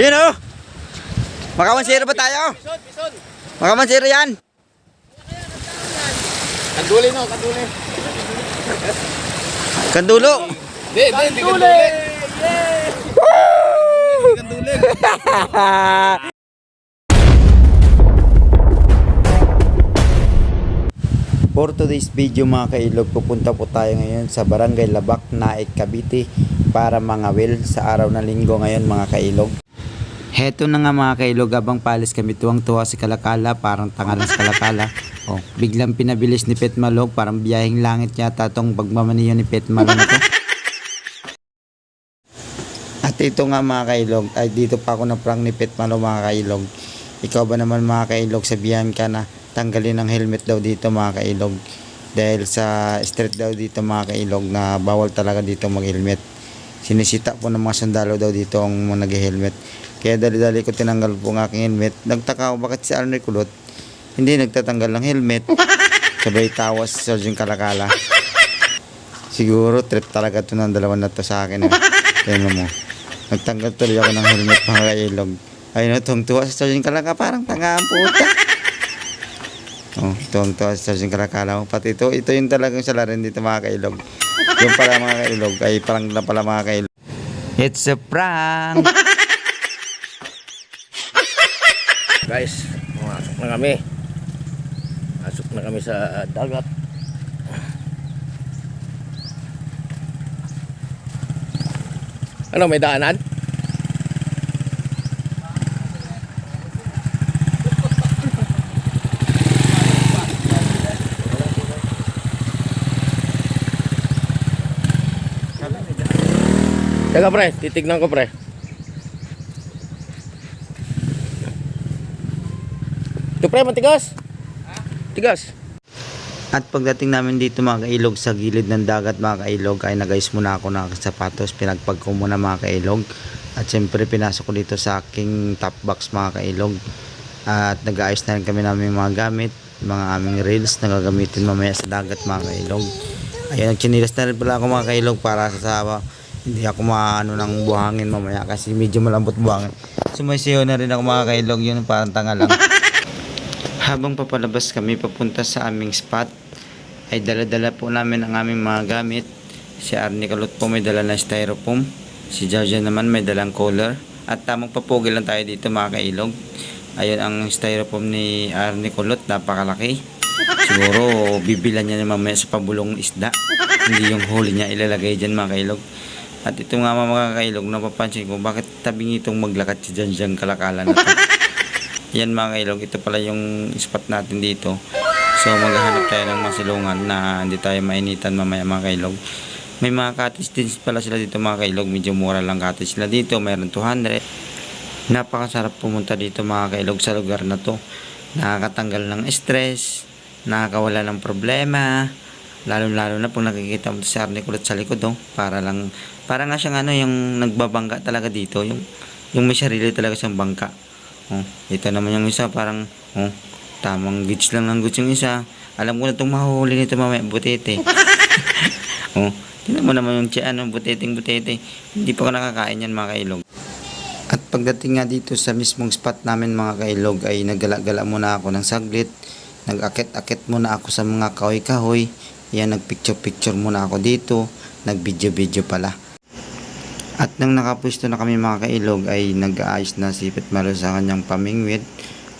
Yun oh. Makawan zero ba tayo? Bison, bison. Makawan zero yan. Kanduli no, kanduli. Kandulo. Hindi, hindi, hindi kanduli. Kanduli. For today's video mga kailog, pupunta po tayo ngayon sa Barangay Labak, Naik, Cavite para mangawil sa araw ng linggo ngayon mga kailog. Heto na nga mga kailog, abang palis kami tuwang-tuwa si Kalakala, parang tanga lang si Kalakala. Oh, biglang pinabilis ni Pet Malog, parang biyahing langit yata tong pagmamaniyo ni Pet Malog na to. At ito nga mga kailog, ay dito pa ako na prank ni Pet Malog mga kailog. Ikaw ba naman mga kailog, sabihan ka na tanggalin ang helmet daw dito mga kailog. Dahil sa street daw dito mga kailog na bawal talaga dito mag-helmet. Sinisita po ng mga sundalo daw dito ang mga nag-helmet. Kaya dali-dali ko tinanggal po ang aking helmet. Nagtaka ako bakit si Arnold Kulot hindi nagtatanggal ng helmet. Sabay tawas si Sergeant Kalakala. Siguro trip talaga to ng dalawa na to sa akin. Eh. Tingnan mo. Nagtanggal tuloy ako ng helmet mga kailog. Ayun na, tuwang-tuwa si Sergeant Kalakala. Parang tanga ang puta. Oh, tuwang-tuwa si Sergeant Kalakala. Pati ito, ito yung talagang salarin dito mga kailog. Yung pala mga kailog ay parang na pala mga kailog. It's a prank! Guys, pumasok na kami. Pasok na kami sa uh, dagat. Ano, may daanan? Teka pre, titignan ko pre. Ito pre, matigas. Tigas. At pagdating namin dito mga kailog sa gilid ng dagat mga kailog ay nagayos muna ako ng sapatos. Pinagpag ko muna mga kailog. At syempre pinasok ko dito sa aking top box mga kailog. At nag-aayos na rin kami namin mga gamit. Mga aming reels na gagamitin mamaya sa dagat mga kailog. Ayun, nagchinilas na rin pala ako mga kailog para sa hindi ako maano ng buhangin mamaya kasi medyo malambot buhangin. Sumisiyo na rin ako mga kailog yun parang tanga lang. Habang papalabas kami papunta sa aming spot, ay dala-dala po namin ang aming mga gamit. Si Arnie Kalot po may dala na styrofoam. Si Jaja naman may dalang cooler. At tamang papugi lang tayo dito mga kailog. Ayun ang styrofoam ni Arnie Kulot, napakalaki. Siguro bibilan niya na mamaya sa pabulong isda. Hindi yung huli niya ilalagay dyan mga kailog. At ito nga mga kailog, napapansin ko bakit tabing itong maglakad si Janjan kalakalan na to. Yan mga kailog, ito pala yung spot natin dito. So maghahanap tayo ng masilungan na hindi tayo mainitan mamaya mga kailog. May mga cottage din pala sila dito mga kailog. Medyo mura lang cottage sila dito. Mayroon 200. Napakasarap pumunta dito mga kailog sa lugar na to. Nakakatanggal ng stress. Nakakawala ng problema. Lalo-lalo na pag nakikita mo si Arne kulot sa likod oh, para lang para nga siyang ano yung nagbabangga talaga dito yung yung may sarili talaga siyang bangka Oh, ito naman yung isa parang oh, tamang gauge lang ng gauge yung isa. Alam ko na itong mahuhuli nito mamaya butete. oh, tingnan mo naman yung tiyan ng buteteng butete. Hindi pa ko nakakain yan mga kailog. At pagdating nga dito sa mismong spot namin mga kailog ay naggala-gala muna ako ng saglit. Nag-akit-akit muna ako sa mga kahoy-kahoy. Yan, nagpicture-picture muna ako dito. Nag-video-video pala. At nang nakapwesto na kami mga kailog ay nag-aayos na si Pitmalo sa kanyang pamingwit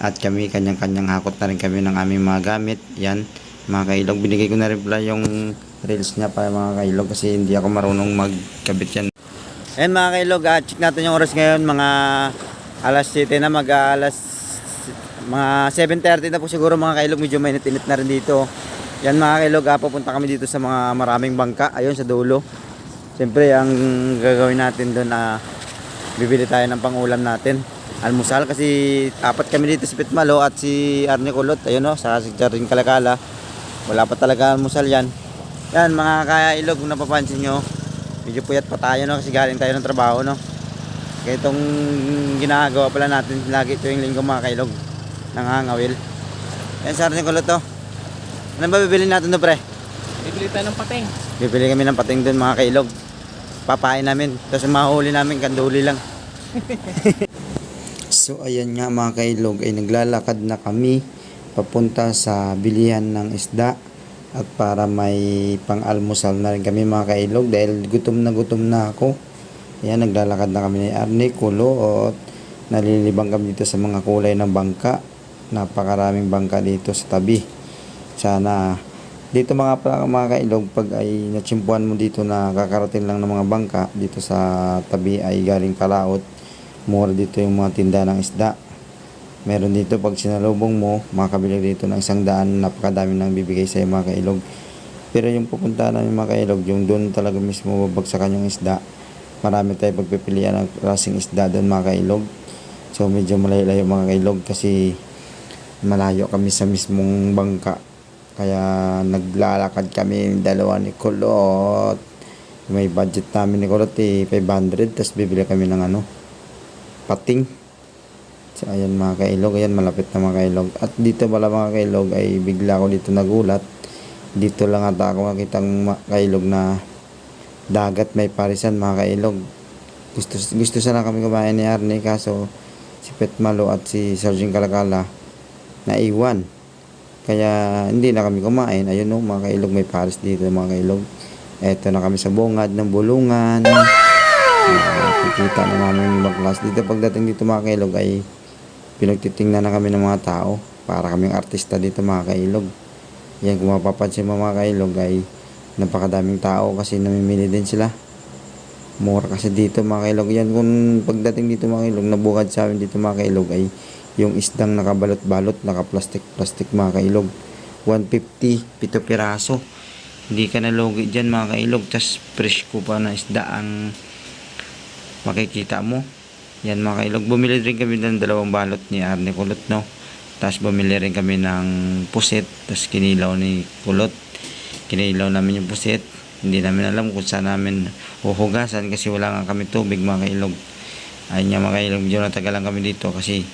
at kami kanyang-kanyang hakot na rin kami ng aming mga gamit. Yan mga kailog. Binigay ko na rin pala yung reels niya para mga kailog kasi hindi ako marunong magkabit yan. Ayan mga kailog, ah, check natin yung oras ngayon mga alas 7 na mag ah, alas mga 7.30 na po siguro mga kailog medyo mainit-init na rin dito. Yan mga kailog, ah, pupunta kami dito sa mga maraming bangka ayun sa dulo. Siyempre, ang gagawin natin doon na bibili tayo ng pangulam natin. Almusal kasi apat kami dito si Pitmalo at si Arne Kulot. Ayun o, sa si Jarin Kalakala. Wala pa talaga almusal yan. Yan mga kailog, kung napapansin nyo, medyo puyat pa tayo no kasi galing tayo ng trabaho no. Kaya itong ginagawa pala natin lagi tuwing linggo mga kailog. Nangangawil. Yan sa Arne Kulot to. Ano ba bibili natin do pre? Bibili tayo ng pating. Bibili kami ng pating doon mga kailog. Papain namin. Tapos mahuli namin kanduli lang. So ayan nga mga kailog ay naglalakad na kami papunta sa bilihan ng isda at para may pang-almusal na rin kami mga kailog dahil gutom na gutom na ako. Ayan naglalakad na kami ni Arnie, Kulo at nalilibang kami dito sa mga kulay ng bangka. Napakaraming bangka dito sa tabi. Sana dito mga pala mga kailog pag ay natsimpuan mo dito na kakarating lang ng mga bangka dito sa tabi ay galing palaot mura dito yung mga tinda ng isda. Meron dito pag sinalubong mo, makakabili dito ng isang daan, napakadami nang bibigay sa mga kailog. Pero yung pupunta namin mga kailog, yung doon talaga mismo babagsakan yung isda. Marami tayo pagpipilian ng klaseng isda doon mga kailog. So medyo malayo-layo mga kailog kasi malayo kami sa mismong bangka. Kaya naglalakad kami dalawa ni Kulot. May budget namin ni Kulot eh, 500. Tapos bibili kami ng ano, pating. So ayan mga kailog, ayan malapit na mga kailog. At dito pala mga kailog ay bigla ako dito nagulat. Dito lang ata ako makitang ma- kailog na dagat may parisan mga kailog. Gusto, gusto sana kami kumain ni Arne kaso si Petmalo at si Sergeant Kalakala naiwan. Kaya hindi na kami kumain. Ayun no, mga kailog may paris dito mga kailog. Eto na kami sa bungad ng bulungan. Nakikita na namin yung ibang class. Dito pagdating dito mga kailog ay pinagtitingnan na kami ng mga tao para kaming artista dito mga kailog. Yan kung mapapansin mo mga kailog ay napakadaming tao kasi namimili din sila. More kasi dito mga kailog. Yan kung pagdating dito mga kailog, nabukad sa amin dito mga kailog ay yung isdang nakabalot-balot, naka-plastic-plastic mga kailog. 150, pito piraso. Hindi ka nalugi dyan mga kailog. Tapos fresh ko pa na isda ang makikita mo. Yan mga kailog. Bumili rin kami ng dalawang balot ni Arne Kulot, no? Tapos bumili rin kami ng pusit. Tapos kinilaw ni Kulot. Kinilaw namin yung pusit. Hindi namin alam kung saan namin huhugasan kasi wala nga kami tubig mga kailog. Ayun nga mga kailog. Medyo natagalan kami dito kasi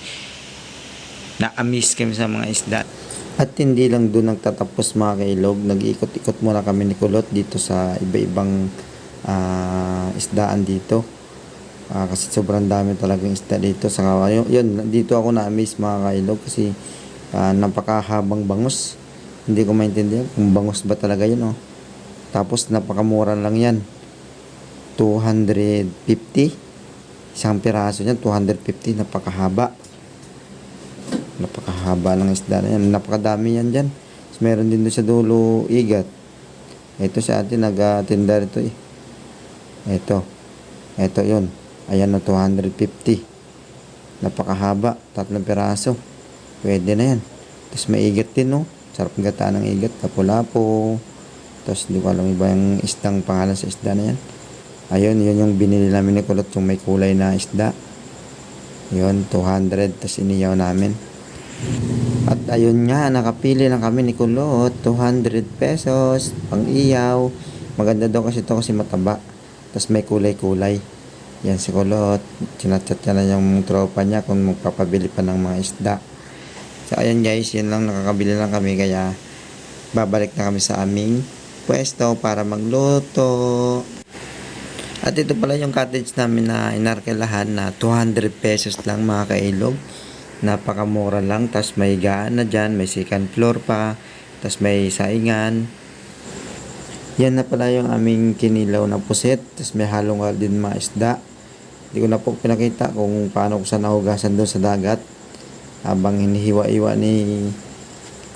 na-amiss kami sa mga isda. At hindi lang doon nagtatapos mga kailog. Nag-iikot-ikot muna kami ni Kulot dito sa iba-ibang ah, isdaan dito. Ah, kasi sobrang dami talagang isda dito sa yun, yun dito ako na-amaze mga kailog kasi ah, napakahabang bangus hindi ko maintindihan kung bangus ba talaga yun oh. tapos napakamura lang yan 250 isang piraso niyan 250 napakahaba napakahaba ng isda na yan napakadami yan dyan Tapos meron din doon sa dulo igat ito sa atin nag-tinda rito eh ito ito yun Ayan na 250. Napakahaba. Tatlong piraso. Pwede na yan. Tapos may igat din, no? Sarap gataan ng igat. Lapo-lapo. Tapos di ko alam iba yung isdang pangalan sa isda na yan. Ayun, yun yung binili namin ni Kulot. Yung may kulay na isda. Yun, 200. Tapos iniyaw namin. At ayun nga, nakapili lang kami ni Kulot. 200 pesos. Pang iyaw. Maganda daw kasi ito kasi mataba. Tapos may kulay-kulay. Yan si Kulot. Chinachat niya na yung tropa niya kung magpapabili pa ng mga isda. So ayan guys, yun lang nakakabili lang kami kaya babalik na kami sa aming pwesto para magluto. At ito pala yung cottage namin na inarkelahan na 200 pesos lang mga kailog. Napakamura lang. Tapos may gaan na dyan, may second floor pa. Tapos may saingan. Yan na pala yung aming kinilaw na puset. Tapos may halong din mga isda. Hindi ko na po pinakita kung paano ko sa nahugasan doon sa dagat. Habang hinihiwa-iwa ni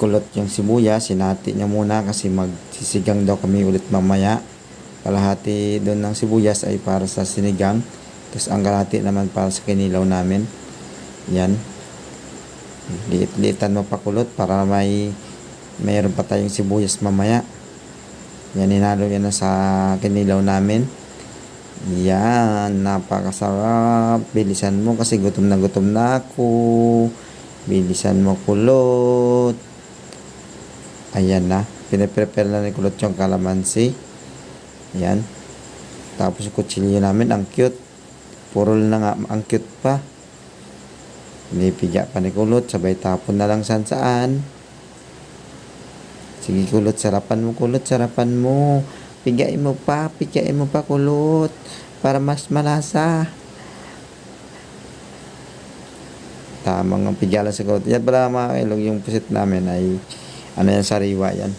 kulot yung sibuyas, sinati niya muna kasi magsisigang daw kami ulit mamaya. Kalahati doon ng sibuyas ay para sa sinigang. Tapos ang kalahati naman para sa kinilaw namin. Yan. Liit-liitan mo pa kulot para may mayroon pa tayong sibuyas mamaya. Yan, inalo yan na sa kinilaw namin. Yan, napakasarap. Bilisan mo kasi gutom na gutom na ako. Bilisan mo kulot. Ayan na. Pinaprepare na ni kulot yung kalamansi. Yan. Tapos yung kutsilyo namin, ang cute. Purol na nga, ang cute pa. Pinipigya pa ni kulot, sabay tapon na lang saan saan. Sige kulot, sarapan mo kulot, sarapan mo. Pigain mo pa, pigain mo pa kulot. Para mas malasa. Tamang ang pigalan sa goat. Yan pala mga kailog, yung pusit namin ay ano yan, sariwa yan.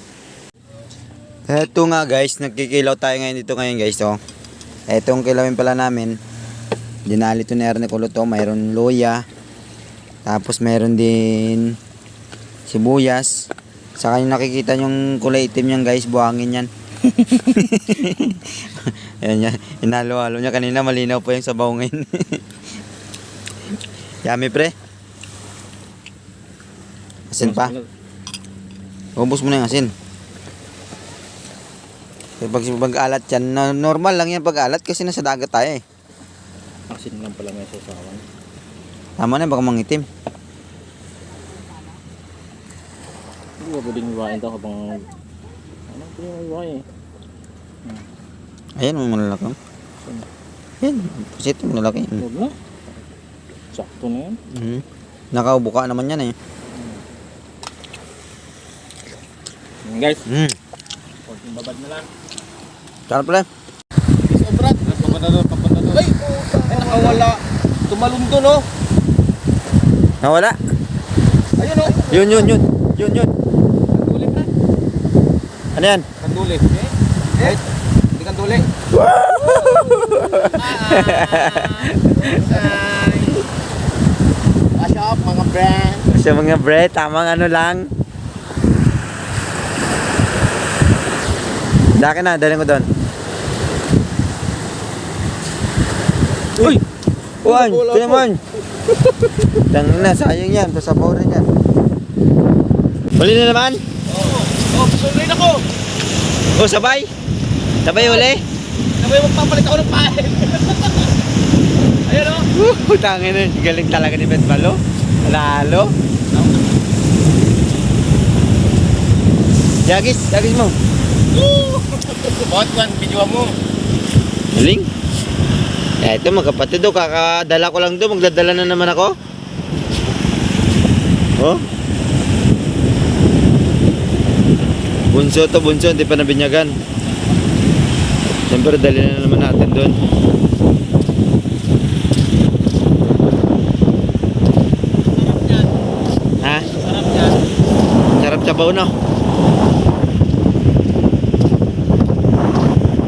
Eto nga guys, nagkikilaw tayo ngayon dito ngayon guys, oh. Etong kilawin pala namin, dinali to ni Erne Kulo to, mayroon luya, tapos mayroon din sibuyas, saka yung nakikita yung kulay itim yan guys, buhangin yan. Ayan yan, inalo-halo niya kanina, malinaw po yung sabaw ngayon. Yummy pre. Asin pa. Ubus mo na yung asin. Pag, pag alat yan, normal lang yan pag alat kasi nasa dagat tayo eh. Asin lang pala may sasawan. Tama na, baka mangitim. Hindi ba pwedeng iwain ito habang... Ano pwedeng iwain? Ayan, may malalaki. Yan, pusit, malalaki. Huwag na. Sakto na yan. Mhm. Nakaubo ka naman yan eh. Yan, Guys, Mm. konting babad na lang. Sarap pala. Sobrat. Papunta doon, papunta doon. Ay, ay, nakawala. Tumalong doon, oh. Nawala. Ayun, oh. Yun, yun, yun. Yun, yun. Kanduli na. Ano yan? Kanduli. Eh? Eh? Hindi kanduli. Wash up, mga brand. Sa mga bre, tamang ano lang. Daki na, dalhin ko doon. Uy! Tiyan po. mo. Tang na, sayang yan. Pasabaw rin yan. Huli na naman? Oh, susunod ako. O, sabay? Sabay huli? Sabay magpapalit ako ng pahin. Ayun, oh. Uh, tangin na. Galing talaga ni Bet Malo. Lalo. Yagis, yagis mo. Bot kan, video mo. Galing. Eh, ito magkapatid do, kakadala ko lang do, magdadala na naman ako. Oh. Bunso to, bunso, hindi pa nabinyagan. Siyempre, dali na naman natin doon. Ha? Sarap yan. Sarap sabaw no?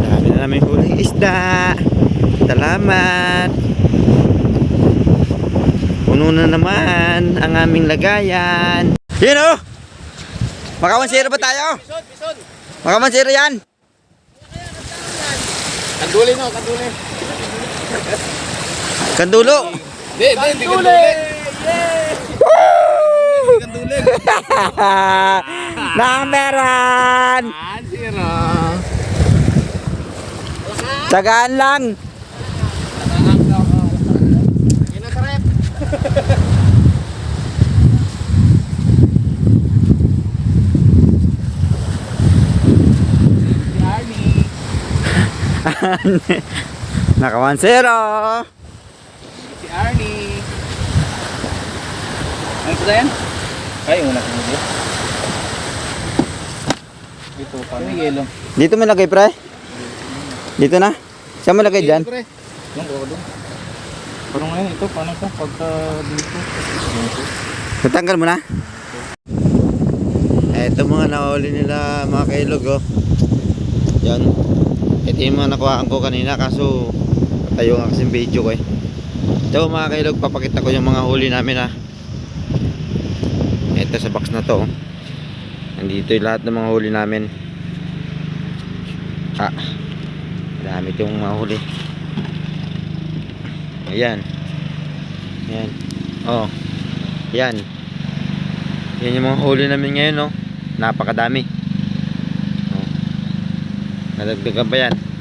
Dami na namin huling isda. Salamat. Puno na naman ang aming lagayan. Yun oh! Makamansero ba tayo? Bison, bison. Makamansero yan! Kanduli no, kanduli. Kandulo! Hindi, hindi, hindi kanduli. Kanduli. Nameran! Ah, zero. Tagaan lang! Naka 1-0. Si Arnie. Ano po yan? Ay, una ko dito. Dito pa may yelo. Dito mo lagay, pre? Dito na? Saan mo lagay dyan? Pre. Doon, doon, doon. Pero ngayon, ito, paano ito? Pagka dito. Dito. Tatanggal mo na? Ito mga nahuli nila mga kailog, oh. Yan. Ito yung mga nakuhaan ko kanina kaso tayo nga kasing video ko eh. Ito mga kailog papakita ko yung mga huli namin ha. Ito sa box na to oh. Nandito yung lahat ng mga huli namin. Ah. Dami yung mga huli. Ayan. Ayan. Oh. Yan. Yan yung mga huli namin ngayon, no? Napakadami. Nadagdagan pa yan.